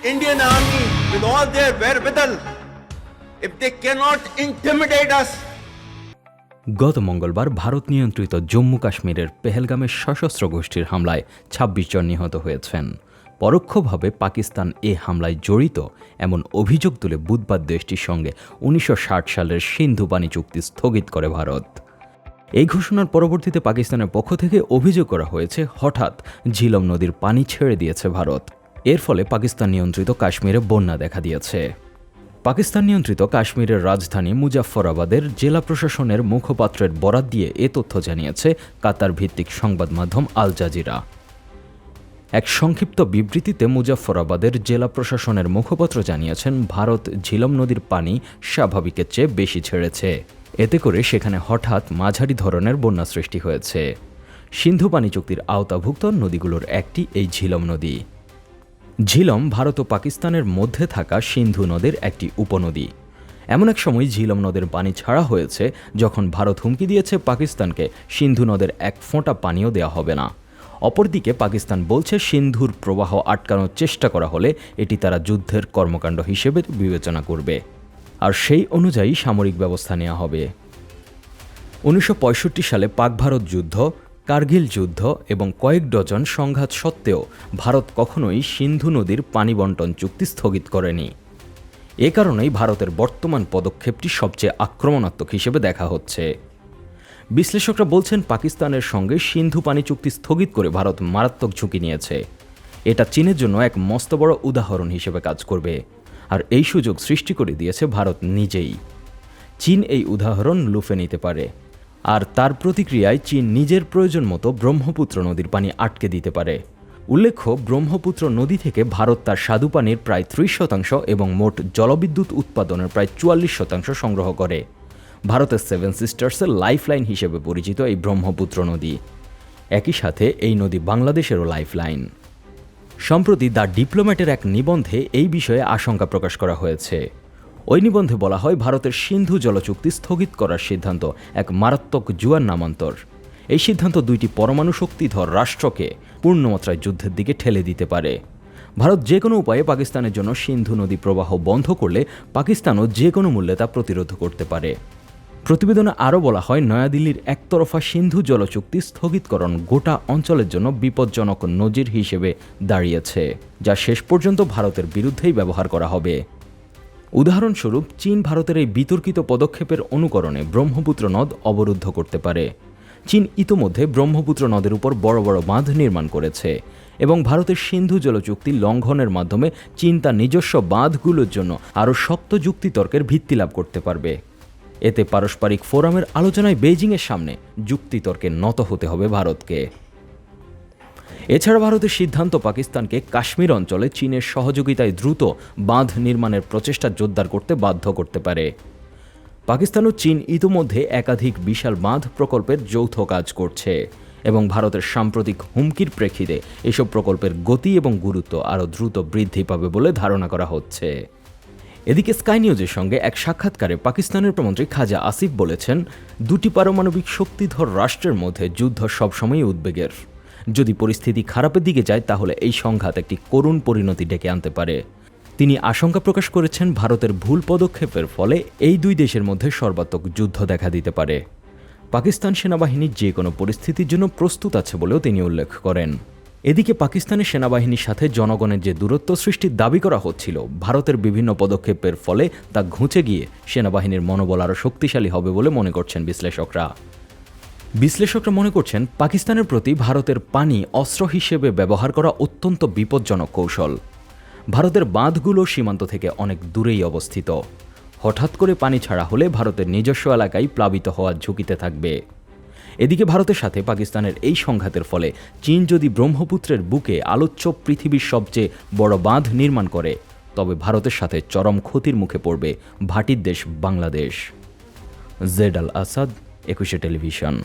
Indian army with all their wherewithal, if they cannot intimidate us, গত মঙ্গলবার ভারত নিয়ন্ত্রিত জম্মু কাশ্মীরের পেহেলগামের সশস্ত্র গোষ্ঠীর হামলায় ২৬ জন নিহত হয়েছেন। পরোক্ষভাবে পাকিস্তান এ হামলায় জড়িত এমন অভিযোগ তুলে বুধবার দেশটির সঙ্গে উনিশশো ষাট সালের সিন্ধু পানি চুক্তি স্থগিত করে ভারত। এই ঘোষণার পরবর্তীতে পাকিস্তানের পক্ষ থেকে অভিযোগ করা হয়েছে হঠাৎ ঝিলম নদীর পানি ছেড়ে দিয়েছে ভারত। এর ফলে পাকিস্তান নিয়ন্ত্রিত কাশ্মীরে বন্যা দেখা দিয়েছে। পাকিস্তান নিয়ন্ত্রিত কাশ্মীরের রাজধানী মুজাফফরাবাদের জেলা প্রশাসনের মুখপাত্রের বরাত দিয়ে এ তথ্য জানিয়েছে কাতার ভিত্তিক সংবাদ মাধ্যম আল জাজিরা। এক সংক্ষিপ্ত বিবৃতিতে মুজাফফরাবাদের জেলা প্রশাসনের মুখপাত্র জানিয়েছেন, ভারত ঝিলম নদীর পানি স্বাভাবিকের চেয়ে বেশি ছেড়েছে। এতে করে সেখানে হঠাৎ মাঝারি ধরনের বন্যা সৃষ্টি হয়েছে। সিন্ধু পানি চুক্তির আওতাভুক্ত নদীগুলোর একটি এই ঝিলম নদী। ঝিলম ভারত ও পাকিস্তানের মধ্যে থাকা সিন্ধু নদের একটি উপনদী। এমন এক সময় ঝিলম নদের পানি ছাড়া হয়েছে, যখন ভারত হুমকি দিয়েছে পাকিস্তানকে, সিন্ধু নদের এক ফোঁটা পানিও দেওয়া হবে না। অপরদিকে পাকিস্তান বলছে সিন্ধুর প্রবাহ আটকানোর চেষ্টা করা হলে এটি তারা যুদ্ধের কর্মকাণ্ড হিসেবে বিবেচনা করবে। আর সেই অনুযায়ী সামরিক ব্যবস্থা নেওয়া হবে। উনিশশো পঁয়ষট্টি সালে পাক ভারত যুদ্ধ কার্গিল যুদ্ধ এবং কয়েক ডজন সংঘাত সত্ত্বেও ভারত কখনোই সিন্ধু নদীর পানি বন্টন চুক্তি স্থগিত করেনি। এ কারণেই ভারতের বর্তমান পদক্ষেপটি সবচেয়ে আক্রমণাত্মক হিসেবে দেখা হচ্ছে। বিশ্লেষকরা বলছেন, পাকিস্তানের সঙ্গে সিন্ধু পানি চুক্তি স্থগিত করে ভারত মারাত্মক ঝুঁকি নিয়েছে। এটা চীনের জন্য এক মস্ত বড় উদাহরণ হিসেবে কাজ করবে। আর এই সুযোগ সৃষ্টি করে দিয়েছে ভারত নিজেই। চীন এই উদাহরণ লুফে নিতে পারে। আর তার প্রতিক্রিয়ায় চীন নিজের প্রয়োজন মতো ব্রহ্মপুত্র নদীর পানি আটকে দিতে পারে। উল্লেখ্য, ব্রহ্মপুত্র নদী থেকে ভারত তার স্বাদু পানির প্রায় ত্রিশ শতাংশ এবং মোট জলবিদ্যুৎ উৎপাদনের প্রায় চুয়াল্লিশ শতাংশ সংগ্রহ করে। ভারতের সেভেন সিস্টার্সের লাইফলাইন হিসেবে পরিচিত এই ব্রহ্মপুত্র নদী। একই সাথে এই নদী বাংলাদেশেরও লাইফলাইন সম্প্রতি দ্য ডিপ্লোম্যাটের এক নিবন্ধে এই বিষয়ে আশঙ্কা প্রকাশ করা হয়েছে। ওই নিবন্ধে বলা হয় ভারতের সিন্ধু জলচুক্তি স্থগিত করার সিদ্ধান্ত এক মারাত্মক জুয়ার নামান্তর। এই সিদ্ধান্ত দুইটি পরমাণু শক্তিধর রাষ্ট্রকে পূর্ণমাত্রায় যুদ্ধের দিকে ঠেলে দিতে পারে। ভারত যে কোনো উপায়ে পাকিস্তানের জন্য সিন্ধু নদী প্রবাহ বন্ধ করলে পাকিস্তানও যে কোনো মূল্যে তা প্রতিরোধ করতে পারে। প্রতিবেদনে আরও বলা হয়, নয়াদিল্লির একতরফা সিন্ধু জলচুক্তি স্থগিতকরণ গোটা অঞ্চলের জন্য বিপজ্জনক নজির হিসেবে দাঁড়িয়েছে, যা শেষ পর্যন্ত ভারতের বিরুদ্ধেই ব্যবহার করা হবে। উদাহরণস্বরূপ, চীন ভারতের এই বিতর্কিত পদক্ষেপের অনুকরণে ব্রহ্মপুত্র নদ অবরুদ্ধ করতে পারে। চীন ইতোমধ্যে ব্রহ্মপুত্র নদের উপর বড় বড় বাঁধ নির্মাণ করেছে এবং ভারতের সিন্ধু জল চুক্তি লঙ্ঘনের মাধ্যমে চীন তার নিজস্ব বাঁধগুলোর জন্য আরও শক্ত যুক্তিতর্কের ভিত্তি লাভ করতে পারবে। এতে পারস্পরিক ফোরামের আলোচনায় বেইজিংয়ের সামনে যুক্তিতর্কে নত হতে হবে ভারতকে। এছাড়া ভারতের সিদ্ধান্ত পাকিস্তানকে কাশ্মীর অঞ্চলে চীনের সহযোগিতায় দ্রুত বাঁধ নির্মাণের প্রচেষ্টা জোরদার করতে বাধ্য করতে পারে। পাকিস্তান ও চীন ইতোমধ্যে একাধিক বিশাল বাঁধ প্রকল্পের যৌথ কাজ করছে এবং ভারতের সাম্প্রতিক হুমকির প্রেক্ষিতে এসব প্রকল্পের গতি এবং গুরুত্ব আরও দ্রুত বৃদ্ধি পাবে বলে ধারণা করা হচ্ছে। এদিকে স্কাই নিউজের সঙ্গে এক সাক্ষাৎকারে পাকিস্তানের প্রমন্ত্রী খাজা আসিফ বলেছেন, দুটি পারমাণবিক শক্তিধর রাষ্ট্রের মধ্যে যুদ্ধ সবসময়ই উদ্বেগের। যদি পরিস্থিতি খারাপের দিকে যায়, তাহলে এই সংঘাত একটি করুণ পরিণতি ডেকে আনতে পারে। তিনি আশঙ্কা প্রকাশ করেছেন, ভারতের ভুল পদক্ষেপের ফলে এই দুই দেশের মধ্যে সর্বাত্মক যুদ্ধ দেখা দিতে পারে। পাকিস্তান সেনাবাহিনী যে কোনো পরিস্থিতির জন্য প্রস্তুত আছে বলেও তিনি উল্লেখ করেন। এদিকে পাকিস্তানের সেনাবাহিনীর সাথে জনগণের যে দূরত্ব সৃষ্টির দাবি করা হচ্ছিল, ভারতের বিভিন্ন পদক্ষেপের ফলে তা ঘুঁচে গিয়ে সেনাবাহিনীর মনোবল আরও শক্তিশালী হবে বলে মনে করছেন বিশ্লেষকরা। বিশ্লেষকরা মনে করছেন পাকিস্তানের প্রতি ভারতের পানি অস্ত্র হিসেবে ব্যবহার করা অত্যন্ত বিপজ্জনক কৌশল। ভারতের বাঁধগুলো সীমান্ত থেকে অনেক দূরেই অবস্থিত। হঠাৎ করে পানি ছাড়া হলে ভারতের নিজস্ব এলাকায় প্লাবিত হওয়ার ঝুঁকিতে থাকবে। এদিকে ভারতের সাথে পাকিস্তানের এই সংঘাতের ফলে চীন যদি ব্রহ্মপুত্রের বুকে আলোচ্য পৃথিবীর সবচেয়ে বড় বাঁধ নির্মাণ করে, তবে ভারতের সাথে চরম ক্ষতির মুখে পড়বে ভাটির দেশ বাংলাদেশ। জেড আল আসাদ, একুশে টেলিভিশন।